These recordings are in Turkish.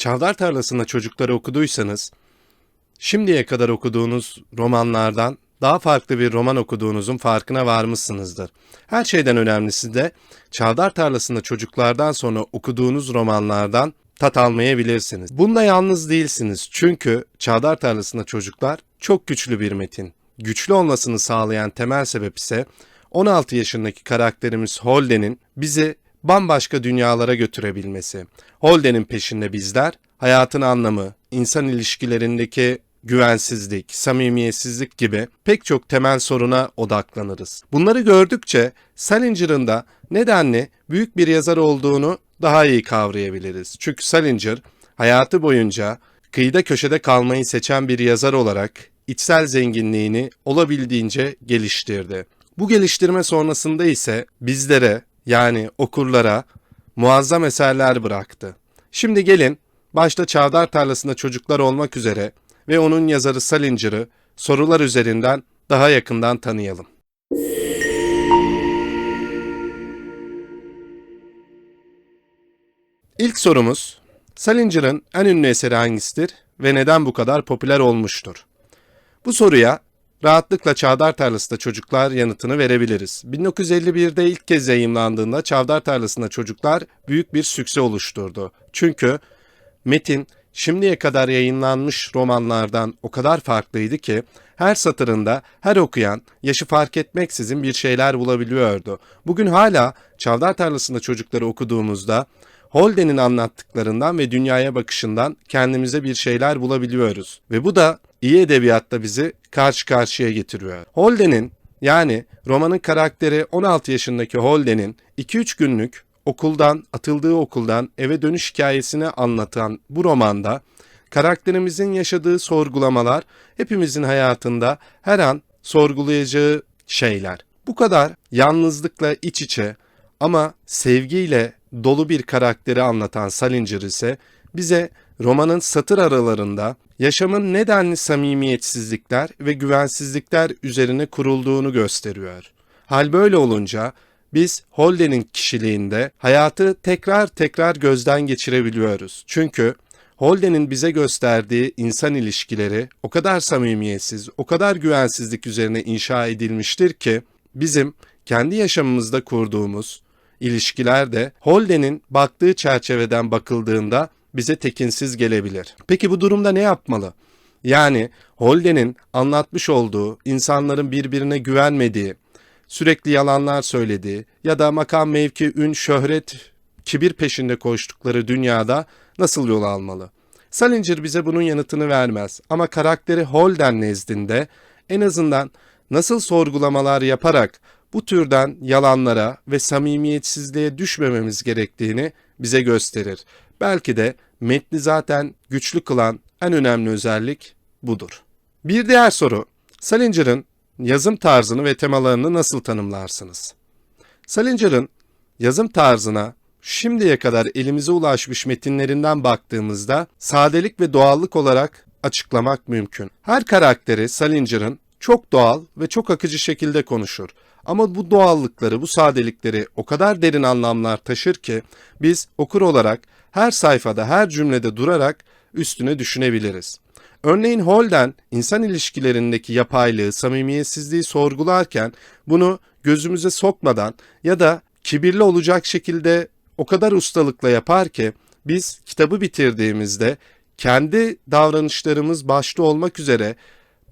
Çavdar Tarlası'nda çocukları okuduysanız, şimdiye kadar okuduğunuz romanlardan daha farklı bir roman okuduğunuzun farkına varmışsınızdır. Her şeyden önemlisi de Çavdar Tarlası'nda çocuklardan sonra okuduğunuz romanlardan tat almayabilirsiniz. Bunda yalnız değilsiniz çünkü Çavdar Tarlası'nda çocuklar çok güçlü bir metin. Güçlü olmasını sağlayan temel sebep ise 16 yaşındaki karakterimiz Holden'in bizi bambaşka dünyalara götürebilmesi. Holden'in peşinde bizler hayatın anlamı, insan ilişkilerindeki güvensizlik, samimiyetsizlik gibi pek çok temel soruna odaklanırız. Bunları gördükçe Salinger'ın da nedenli büyük bir yazar olduğunu daha iyi kavrayabiliriz. Çünkü Salinger hayatı boyunca kıyıda köşede kalmayı seçen bir yazar olarak içsel zenginliğini olabildiğince geliştirdi. Bu geliştirme sonrasında ise bizlere yani okurlara muazzam eserler bıraktı. Şimdi gelin başta Çavdar Tarlası'nda çocuklar olmak üzere ve onun yazarı Salinger'ı sorular üzerinden daha yakından tanıyalım. İlk sorumuz, Salinger'ın en ünlü eseri hangisidir ve neden bu kadar popüler olmuştur? Bu soruya rahatlıkla Çavdar Tarlası'nda Çocuklar yanıtını verebiliriz. 1951'de ilk kez yayımlandığında Çavdar Tarlası'nda Çocuklar büyük bir sükse oluşturdu. Çünkü metin şimdiye kadar yayınlanmış romanlardan o kadar farklıydı ki her satırında her okuyan yaşı fark etmeksizin bir şeyler bulabiliyordu. Bugün hala Çavdar Tarlası'nda çocukları okuduğumuzda Holden'in anlattıklarından ve dünyaya bakışından kendimize bir şeyler bulabiliyoruz. Ve bu da iyi edebiyatta bizi karşı karşıya getiriyor. Holden'in yani romanın karakteri 16 yaşındaki Holden'in 2-3 günlük okuldan, atıldığı okuldan eve dönüş hikayesini anlatan bu romanda karakterimizin yaşadığı sorgulamalar hepimizin hayatında her an sorgulayacağı şeyler. Bu kadar yalnızlıkla iç içe ama sevgiyle dolu bir karakteri anlatan Salinger ise bize romanın satır aralarında yaşamın nedenli samimiyetsizlikler ve güvensizlikler üzerine kurulduğunu gösteriyor. Hal böyle olunca biz Holden'in kişiliğinde hayatı tekrar tekrar gözden geçirebiliyoruz. Çünkü Holden'in bize gösterdiği insan ilişkileri o kadar samimiyetsiz, o kadar güvensizlik üzerine inşa edilmiştir ki bizim kendi yaşamımızda kurduğumuz ilişkiler de Holden'in baktığı çerçeveden bakıldığında bize tekinsiz gelebilir. Peki bu durumda ne yapmalı? Yani Holden'in anlatmış olduğu insanların birbirine güvenmediği, sürekli yalanlar söylediği ya da makam mevki, ün, şöhret, kibir peşinde koştukları dünyada nasıl yol almalı? Salinger bize bunun yanıtını vermez ama karakteri Holden nezdinde en azından nasıl sorgulamalar yaparak bu türden yalanlara ve samimiyetsizliğe düşmememiz gerektiğini bize gösterir. Belki de metni zaten güçlü kılan en önemli özellik budur. Bir diğer soru, Salinger'ın yazım tarzını ve temalarını nasıl tanımlarsınız? Salinger'ın yazım tarzına şimdiye kadar elimize ulaşmış metinlerinden baktığımızda sadelik ve doğallık olarak açıklamak mümkün. Her karakteri Salinger'ın çok doğal ve çok akıcı şekilde konuşur. Ama bu doğallıkları, bu sadelikleri o kadar derin anlamlar taşır ki biz okur olarak her sayfada, her cümlede durarak üstüne düşünebiliriz. Örneğin Holden insan ilişkilerindeki yapaylığı, samimiyetsizliği sorgularken bunu gözümüze sokmadan ya da kibirli olacak şekilde o kadar ustalıkla yapar ki biz kitabı bitirdiğimizde kendi davranışlarımız başta olmak üzere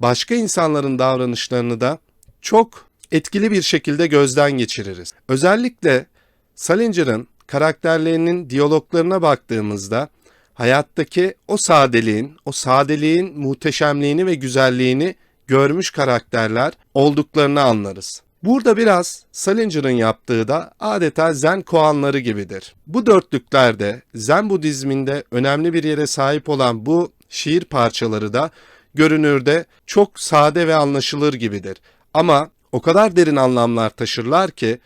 başka insanların davranışlarını da çok etkili bir şekilde gözden geçiririz. Özellikle Salinger'ın karakterlerinin diyaloglarına baktığımızda hayattaki o sadeliğin, o sadeliğin muhteşemliğini ve güzelliğini görmüş karakterler olduklarını anlarız. Burada biraz Salinger'ın yaptığı da adeta Zen koanları gibidir. Bu dörtlüklerde Zen Budizminde önemli bir yere sahip olan bu şiir parçaları da görünürde çok sade ve anlaşılır gibidir. Ama o kadar derin anlamlar taşırlar ki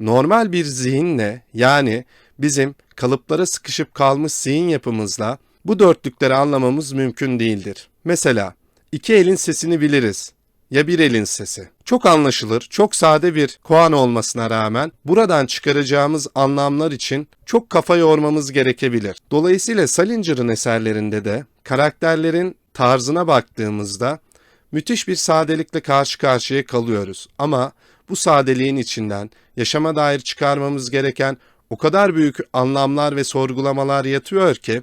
normal bir zihinle yani bizim kalıplara sıkışıp kalmış zihin yapımızla bu dörtlükleri anlamamız mümkün değildir. Mesela iki elin sesini biliriz. ya bir elin sesi. Çok anlaşılır, çok sade bir koan olmasına rağmen buradan çıkaracağımız anlamlar için çok kafa yormamız gerekebilir. Dolayısıyla Salinger'ın eserlerinde de karakterlerin tarzına baktığımızda müthiş bir sadelikle karşı karşıya kalıyoruz. Ama bu sadeliğin içinden yaşama dair çıkarmamız gereken o kadar büyük anlamlar ve sorgulamalar yatıyor ki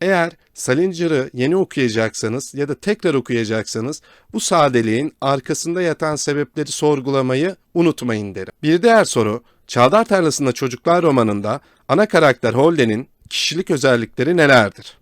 eğer Salinger'ı yeni okuyacaksanız ya da tekrar okuyacaksanız bu sadeliğin arkasında yatan sebepleri sorgulamayı unutmayın derim. Bir diğer soru, Çağdar Tarlası'nda Çocuklar romanında ana karakter Holden'in kişilik özellikleri nelerdir?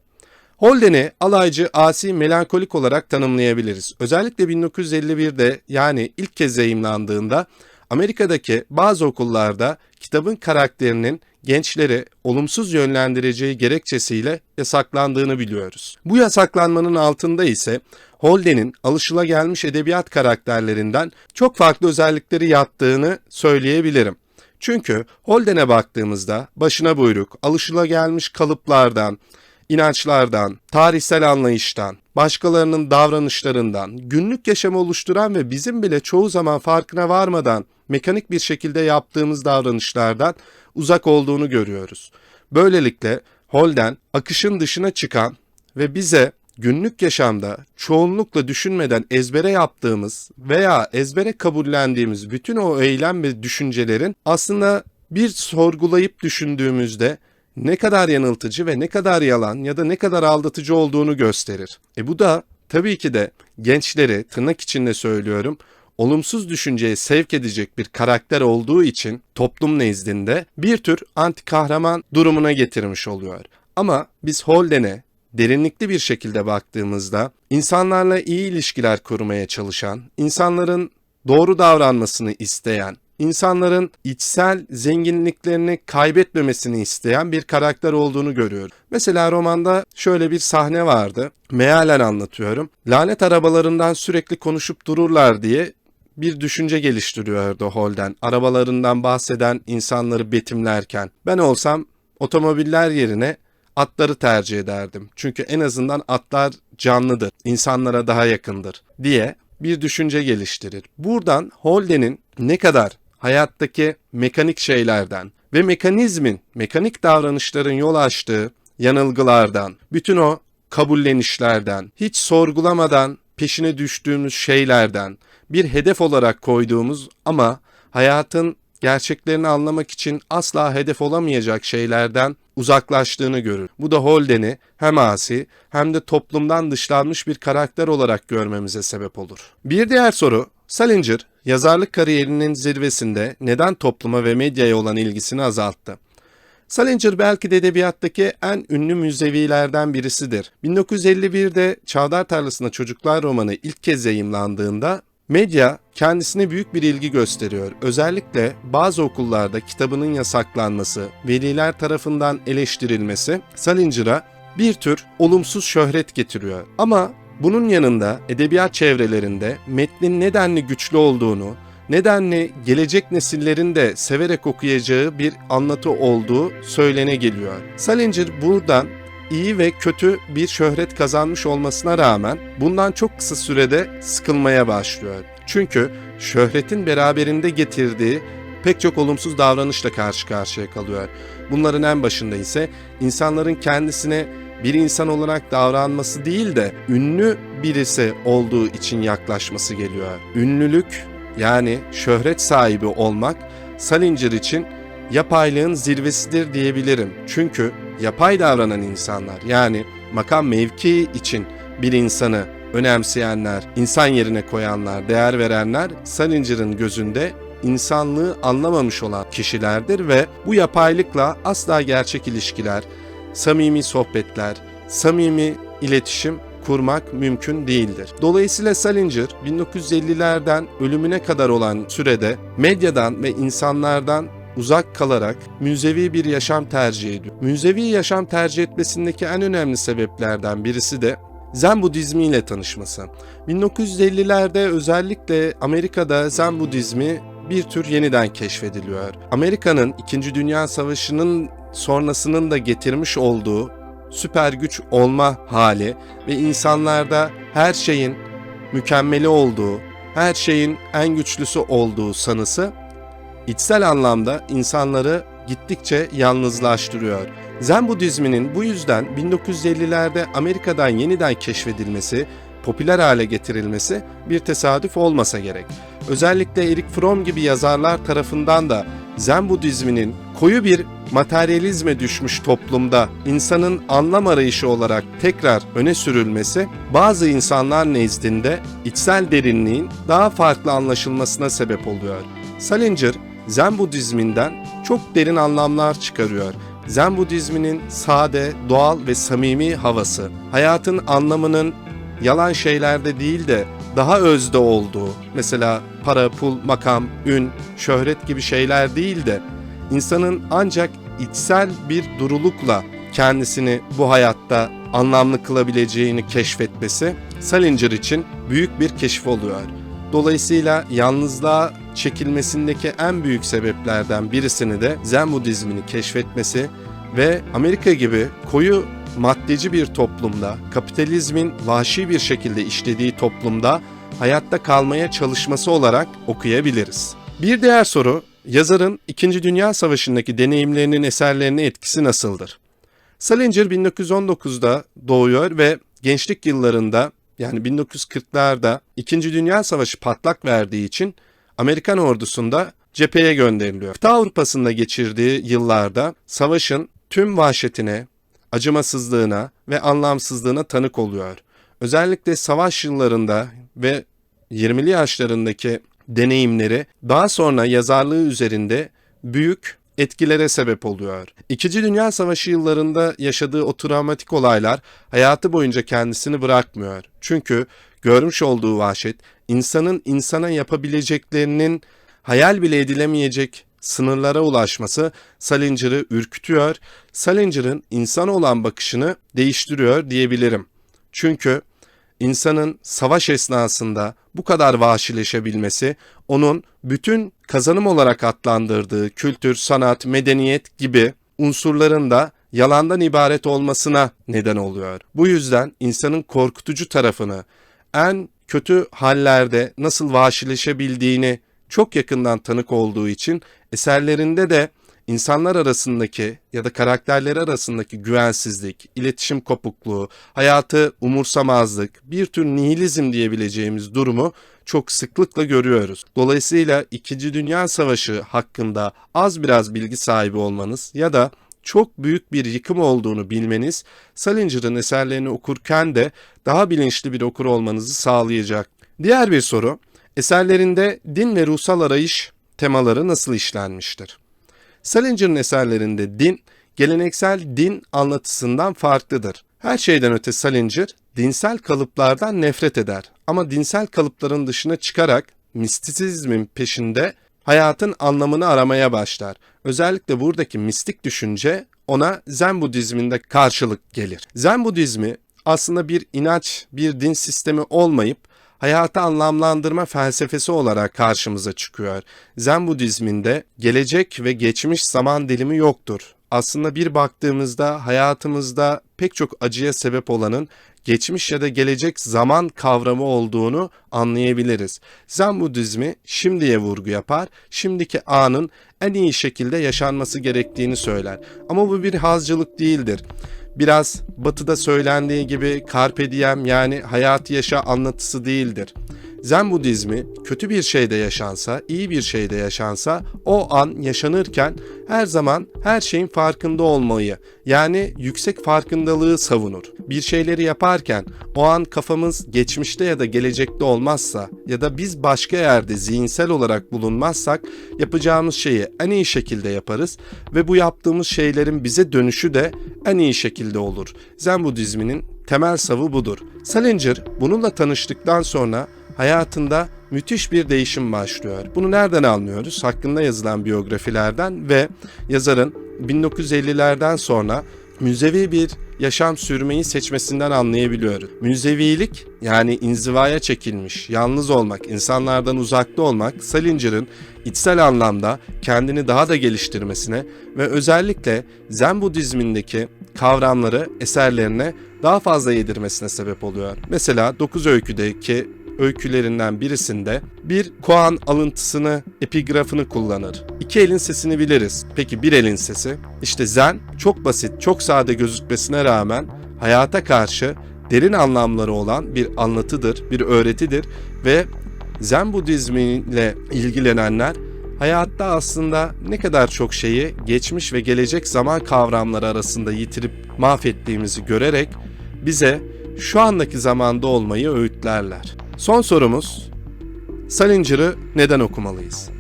Holden'i alaycı, asi, melankolik olarak tanımlayabiliriz. Özellikle 1951'de yani ilk kez yayımlandığında Amerika'daki bazı okullarda kitabın karakterinin gençleri olumsuz yönlendireceği gerekçesiyle yasaklandığını biliyoruz. Bu yasaklanmanın altında ise Holden'in alışılagelmiş edebiyat karakterlerinden çok farklı özellikleri yattığını söyleyebilirim. Çünkü Holden'e baktığımızda başına buyruk, alışılagelmiş kalıplardan, inançlardan, tarihsel anlayıştan, başkalarının davranışlarından, günlük yaşamı oluşturan ve bizim bile çoğu zaman farkına varmadan mekanik bir şekilde yaptığımız davranışlardan uzak olduğunu görüyoruz. Böylelikle Holden akışın dışına çıkan ve bize günlük yaşamda çoğunlukla düşünmeden ezbere yaptığımız veya ezbere kabullendiğimiz bütün o eylem ve düşüncelerin aslında bir sorgulayıp düşündüğümüzde ne kadar yanıltıcı ve ne kadar yalan ya da ne kadar aldatıcı olduğunu gösterir. E bu da tabii ki de gençleri tırnak içinde söylüyorum olumsuz düşünceye sevk edecek bir karakter olduğu için toplum nezdinde bir tür anti kahraman durumuna getirmiş oluyor. Ama biz Holden'e derinlikli bir şekilde baktığımızda insanlarla iyi ilişkiler kurmaya çalışan, insanların doğru davranmasını isteyen, insanların içsel zenginliklerini kaybetmemesini isteyen bir karakter olduğunu görüyoruz. Mesela romanda şöyle bir sahne vardı. Mealen anlatıyorum. Lanet arabalarından sürekli konuşup dururlar diye bir düşünce geliştiriyordu Holden. Arabalarından bahseden insanları betimlerken. Ben olsam otomobiller yerine atları tercih ederdim. Çünkü en azından atlar canlıdır, insanlara daha yakındır diye bir düşünce geliştirir. Buradan Holden'in ne kadar hayattaki mekanik şeylerden ve mekanizmin, mekanik davranışların yol açtığı yanılgılardan, bütün o kabullenişlerden, hiç sorgulamadan peşine düştüğümüz şeylerden, bir hedef olarak koyduğumuz ama hayatın gerçeklerini anlamak için asla hedef olamayacak şeylerden uzaklaştığını görür. Bu da Holden'i hem asi hem de toplumdan dışlanmış bir karakter olarak görmemize sebep olur. Bir diğer soru, Salinger yazarlık kariyerinin zirvesinde neden topluma ve medyaya olan ilgisini azalttı? Salinger belki de edebiyattaki en ünlü müzevilerden birisidir. 1951'de Çağdar Tarlası'nda Çocuklar romanı ilk kez yayımlandığında Medya kendisine büyük bir ilgi gösteriyor. Özellikle bazı okullarda kitabının yasaklanması, veliler tarafından eleştirilmesi Salinger'a bir tür olumsuz şöhret getiriyor. Ama bunun yanında edebiyat çevrelerinde metnin nedenli güçlü olduğunu, nedenli gelecek nesillerin de severek okuyacağı bir anlatı olduğu söylene geliyor. Salinger buradan iyi ve kötü bir şöhret kazanmış olmasına rağmen bundan çok kısa sürede sıkılmaya başlıyor. Çünkü şöhretin beraberinde getirdiği pek çok olumsuz davranışla karşı karşıya kalıyor. Bunların en başında ise insanların kendisine bir insan olarak davranması değil de ünlü birisi olduğu için yaklaşması geliyor. Ünlülük yani şöhret sahibi olmak Salinger için yapaylığın zirvesidir diyebilirim. Çünkü yapay davranan insanlar yani makam mevki için bir insanı önemseyenler, insan yerine koyanlar, değer verenler Salinger'ın gözünde insanlığı anlamamış olan kişilerdir ve bu yapaylıkla asla gerçek ilişkiler, samimi sohbetler, samimi iletişim kurmak mümkün değildir. Dolayısıyla Salinger 1950'lerden ölümüne kadar olan sürede medyadan ve insanlardan uzak kalarak münzevi bir yaşam tercih ediyor. Münzevi yaşam tercih etmesindeki en önemli sebeplerden birisi de Zen Budizmi ile tanışması. 1950'lerde özellikle Amerika'da Zen Budizmi bir tür yeniden keşfediliyor. Amerika'nın 2. Dünya Savaşı'nın sonrasının da getirmiş olduğu süper güç olma hali ve insanlarda her şeyin mükemmeli olduğu, her şeyin en güçlüsü olduğu sanısı içsel anlamda insanları gittikçe yalnızlaştırıyor. Zen Budizminin bu yüzden 1950'lerde Amerika'dan yeniden keşfedilmesi, popüler hale getirilmesi bir tesadüf olmasa gerek. Özellikle Erik Fromm gibi yazarlar tarafından da Zen Budizminin koyu bir materyalizme düşmüş toplumda insanın anlam arayışı olarak tekrar öne sürülmesi bazı insanlar nezdinde içsel derinliğin daha farklı anlaşılmasına sebep oluyor. Salinger Zen Budizminden çok derin anlamlar çıkarıyor. Zen Budizminin sade, doğal ve samimi havası, hayatın anlamının yalan şeylerde değil de daha özde olduğu, mesela para, pul, makam, ün, şöhret gibi şeyler değil de insanın ancak içsel bir durulukla kendisini bu hayatta anlamlı kılabileceğini keşfetmesi Salinger için büyük bir keşif oluyor. Dolayısıyla yalnızlığa çekilmesindeki en büyük sebeplerden birisini de Zen Budizmini keşfetmesi ve Amerika gibi koyu maddeci bir toplumda, kapitalizmin vahşi bir şekilde işlediği toplumda hayatta kalmaya çalışması olarak okuyabiliriz. Bir diğer soru, yazarın İkinci Dünya Savaşı'ndaki deneyimlerinin eserlerine etkisi nasıldır? Salinger 1919'da doğuyor ve gençlik yıllarında yani 1940'larda İkinci Dünya Savaşı patlak verdiği için Amerikan ordusunda cepheye gönderiliyor. Kıta Avrupa'sında geçirdiği yıllarda savaşın tüm vahşetine, acımasızlığına ve anlamsızlığına tanık oluyor. Özellikle savaş yıllarında ve 20'li yaşlarındaki deneyimleri daha sonra yazarlığı üzerinde büyük etkilere sebep oluyor. İkinci Dünya Savaşı yıllarında yaşadığı o travmatik olaylar hayatı boyunca kendisini bırakmıyor. Çünkü görmüş olduğu vahşet insanın insana yapabileceklerinin hayal bile edilemeyecek sınırlara ulaşması Salinger'ı ürkütüyor. Salinger'ın insan olan bakışını değiştiriyor diyebilirim. Çünkü insanın savaş esnasında bu kadar vahşileşebilmesi onun bütün kazanım olarak adlandırdığı kültür, sanat, medeniyet gibi unsurların da yalandan ibaret olmasına neden oluyor. Bu yüzden insanın korkutucu tarafını, en kötü hallerde nasıl vahşileşebildiğini çok yakından tanık olduğu için eserlerinde de insanlar arasındaki ya da karakterler arasındaki güvensizlik, iletişim kopukluğu, hayatı umursamazlık, bir tür nihilizm diyebileceğimiz durumu çok sıklıkla görüyoruz. Dolayısıyla 2. Dünya Savaşı hakkında az biraz bilgi sahibi olmanız ya da çok büyük bir yıkım olduğunu bilmeniz Salinger'ın eserlerini okurken de daha bilinçli bir okur olmanızı sağlayacak. Diğer bir soru, eserlerinde din ve ruhsal arayış temaları nasıl işlenmiştir? Salinger'ın eserlerinde din, geleneksel din anlatısından farklıdır. Her şeyden öte Salinger, dinsel kalıplardan nefret eder. Ama dinsel kalıpların dışına çıkarak mistisizmin peşinde hayatın anlamını aramaya başlar. Özellikle buradaki mistik düşünce ona Zen Budizminde karşılık gelir. Zen Budizmi aslında bir inanç, bir din sistemi olmayıp hayatı anlamlandırma felsefesi olarak karşımıza çıkıyor. Zen Budizminde gelecek ve geçmiş zaman dilimi yoktur. Aslında bir baktığımızda hayatımızda pek çok acıya sebep olanın geçmiş ya da gelecek zaman kavramı olduğunu anlayabiliriz. Zen Budizmi şimdiye vurgu yapar, şimdiki anın en iyi şekilde yaşanması gerektiğini söyler. Ama bu bir hazcılık değildir biraz batıda söylendiği gibi carpe diem yani hayatı yaşa anlatısı değildir. Zen Budizmi kötü bir şeyde yaşansa, iyi bir şeyde yaşansa o an yaşanırken her zaman her şeyin farkında olmayı yani yüksek farkındalığı savunur. Bir şeyleri yaparken o an kafamız geçmişte ya da gelecekte olmazsa ya da biz başka yerde zihinsel olarak bulunmazsak yapacağımız şeyi en iyi şekilde yaparız ve bu yaptığımız şeylerin bize dönüşü de en iyi şekilde olur. Zen Budizminin temel savı budur. Salinger bununla tanıştıktan sonra hayatında müthiş bir değişim başlıyor. Bunu nereden anlıyoruz? Hakkında yazılan biyografilerden ve yazarın 1950'lerden sonra müzevi bir yaşam sürmeyi seçmesinden anlayabiliyoruz. Müzevilik yani inzivaya çekilmiş, yalnız olmak, insanlardan uzakta olmak Salinger'ın içsel anlamda kendini daha da geliştirmesine ve özellikle Zen Budizmindeki kavramları eserlerine daha fazla yedirmesine sebep oluyor. Mesela 9 öyküdeki öykülerinden birisinde bir koan alıntısını, epigrafını kullanır. İki elin sesini biliriz. Peki bir elin sesi? İşte zen çok basit, çok sade gözükmesine rağmen hayata karşı derin anlamları olan bir anlatıdır, bir öğretidir ve Zen Budizmiyle ilgilenenler hayatta aslında ne kadar çok şeyi geçmiş ve gelecek zaman kavramları arasında yitirip mahvettiğimizi görerek bize şu andaki zamanda olmayı öğütlerler. Son sorumuz, Salinger'ı neden okumalıyız?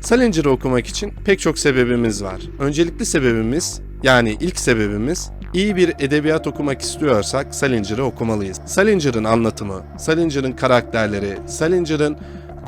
Salinger'ı okumak için pek çok sebebimiz var. Öncelikli sebebimiz, yani ilk sebebimiz, iyi bir edebiyat okumak istiyorsak Salinger'ı okumalıyız. Salinger'ın anlatımı, Salinger'ın karakterleri, Salinger'ın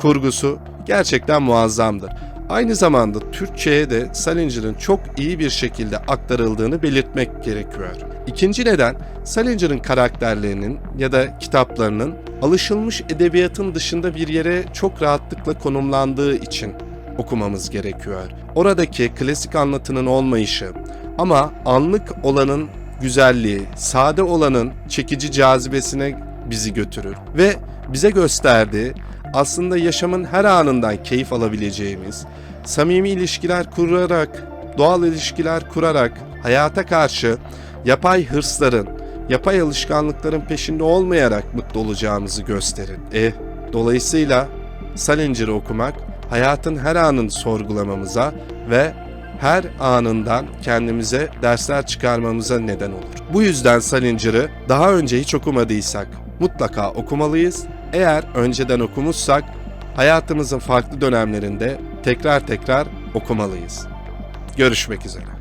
kurgusu gerçekten muazzamdır. Aynı zamanda Türkçe'ye de Salinger'ın çok iyi bir şekilde aktarıldığını belirtmek gerekiyor. İkinci neden Salinger'ın karakterlerinin ya da kitaplarının alışılmış edebiyatın dışında bir yere çok rahatlıkla konumlandığı için okumamız gerekiyor. Oradaki klasik anlatının olmayışı ama anlık olanın güzelliği, sade olanın çekici cazibesine bizi götürür ve bize gösterdiği aslında yaşamın her anından keyif alabileceğimiz, samimi ilişkiler kurarak, doğal ilişkiler kurarak hayata karşı yapay hırsların, yapay alışkanlıkların peşinde olmayarak mutlu olacağımızı gösterir. E, dolayısıyla Salinger'ı okumak hayatın her anını sorgulamamıza ve her anından kendimize dersler çıkarmamıza neden olur. Bu yüzden Salinger'ı daha önce hiç okumadıysak mutlaka okumalıyız. Eğer önceden okumuşsak hayatımızın farklı dönemlerinde tekrar tekrar okumalıyız. Görüşmek üzere.